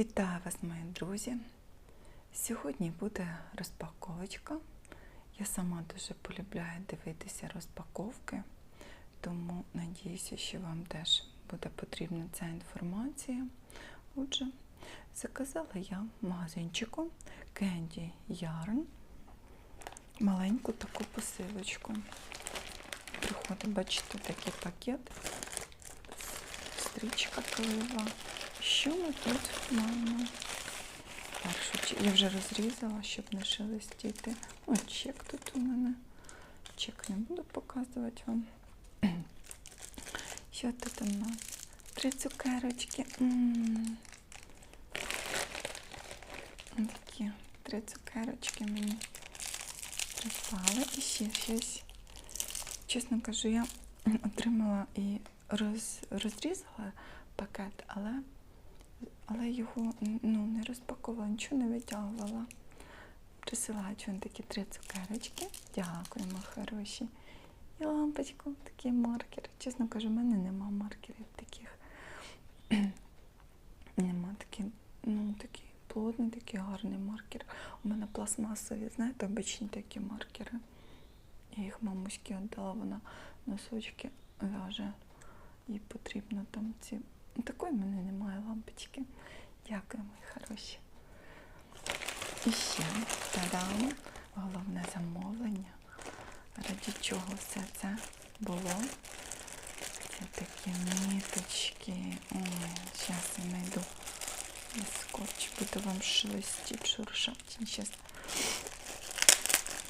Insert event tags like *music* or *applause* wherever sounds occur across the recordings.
Вітаю вас, мої друзі! Сьогодні буде розпаковочка. Я сама дуже полюбляю дивитися розпаковки, тому надіюся, що вам теж буде потрібна ця інформація. Отже, заказала я магазинчику Candy Yarn маленьку таку посилочку. Приходить, бачите, такий пакет, стрічка клеєва. Що ми тут маємо? Першу. Я вже розрізала, щоб не шелестіти. О, чек тут у мене. Чек не буду показувати вам. Що тут у нас? Три цукерочки. М-м-м. Такі три цукерочки мені прислали. І ще щось. Чесно кажу, я отримала і роз, розрізала пакет, але але його ну, не розпакувала, нічого не витягувала. Присилають вони такі три цукерочки. Дякуємо, хороші. І лампочку, такий маркер. Чесно кажу, в мене нема маркерів таких. *clears throat* нема такий, ну, такий плотний, такий гарний маркер. У мене пластмасові, знаєте, обичні такі маркери. Я їх мамуськи віддала, вона носочки в'яже. Їй потрібно там ці. Такої в мене немає лампочки. Дякую, мої хороші. І ще та-дам, головне замовлення. Раді чого все це було. Це такі ниточки. Зараз я знайду скотч, буду вам шелестіть, шуршати. Зараз.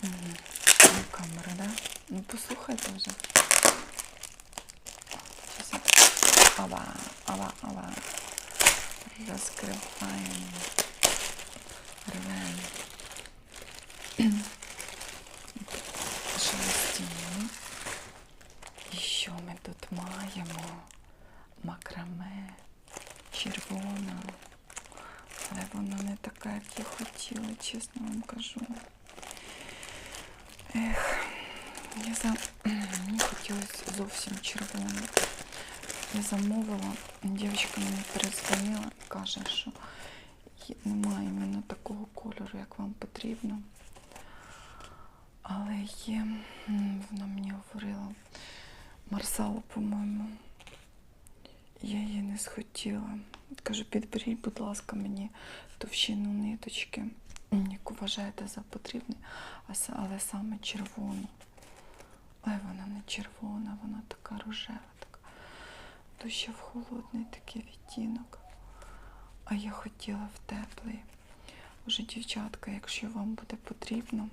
Ну, камера, да? Ну послухайте вже. Сейчас я... Ова, ова, ова. Розкриваємо. Рвемо. *clears throat* Шелестімо. І що ми тут маємо? Макраме, червона. Але воно не таке, як я хотіла, чесно вам кажу. Ех, я за... *clears throat* мені хотілося зовсім червоне. Я замовила, дівчинка мені перезвонила і каже, що немає іменно такого кольору, як вам потрібно. Але є, вона мені говорила, Марсала, по-моєму. Я її не схотіла. Кажу, підберіть, будь ласка, мені товщину ниточки, яку вважаєте за потрібне, але саме червону. Але вона не червона, вона така рожева, така. Ще в холодний такий відтінок. А я хотіла в теплий. Уже, дівчатка, якщо вам буде потрібно,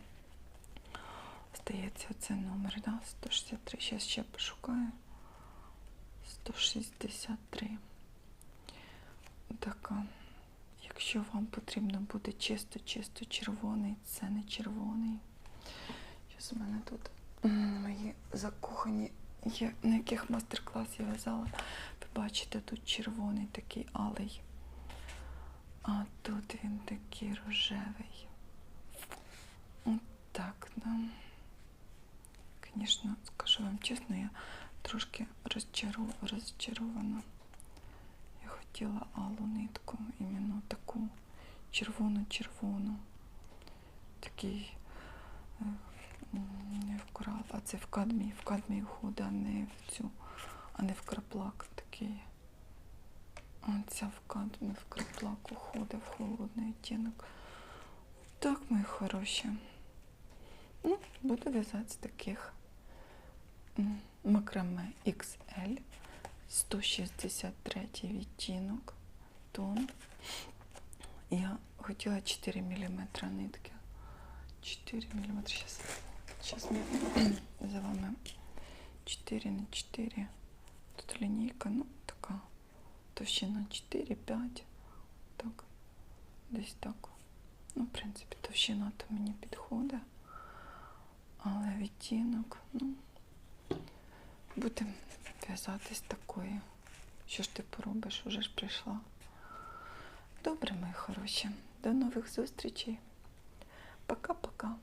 здається, це номер, да? 163. Зараз ще пошукаю. 163. Така. Якщо вам потрібно буде чисто-чисто червоний, це не червоний. Зараз у мене тут мої закохані є, на яких мастер-клас я в'язала. Ви бачите, тут червоний такий алий. А тут він такий рожевий. От так, да. Звісно, скажу вам чесно, я трошки розчару... розчарована. Я хотіла алу нитку, іменно таку червону-червону. Такий е, не в корал, а це в кадмій, в кадмій входить, а не в цю, а не в краплак такий. А ця в кадмі, в краплак уходить в холодний відтінок. Так, мої хороші. Ну, буду в'язати з таких макраме XL, 163 відтінок, тон. Я хотіла 4 мм нитки. 4 мм. Сейчас, сейчас ми *clears throat* за вами 4 на 4. Тут лінійка, ну, така товщина 4-5. Так. Десь так. Ну, в принципі, товщина то мені підходить. Але відтінок, ну, будемо в'язати з такої. Що ж ти поробиш? Уже ж прийшла. Добре, мої хороші. До нових зустрічей. Пока-пока.